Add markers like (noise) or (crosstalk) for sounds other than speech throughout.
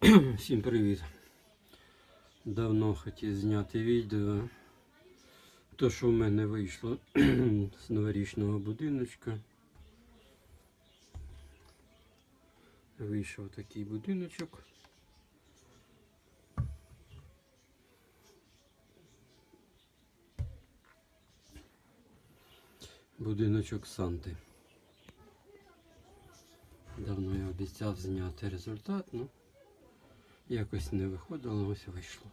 (clears throat) Всім привіт! Давно хотів зняти відео. То, що в мене вийшло (clears throat) з новорічного будиночка. Вийшов такий будиночок. Будиночок Санти. Давно я обіцяв зняти результат, ну якось не виходило, ось вийшло.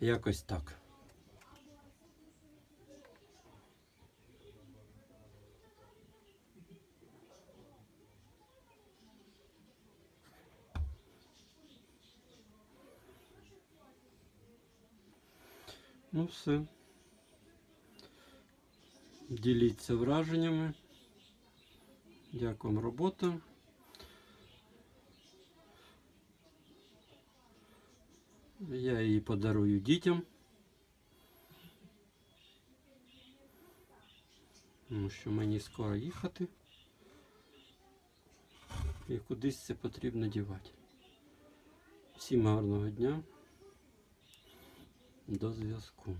Якось так. Ну все. Діліться враженнями. Як вам робота? Я її подарую дітям. Тому що мені скоро їхати. І кудись це потрібно дівати. Всім гарного дня. До зв'язку.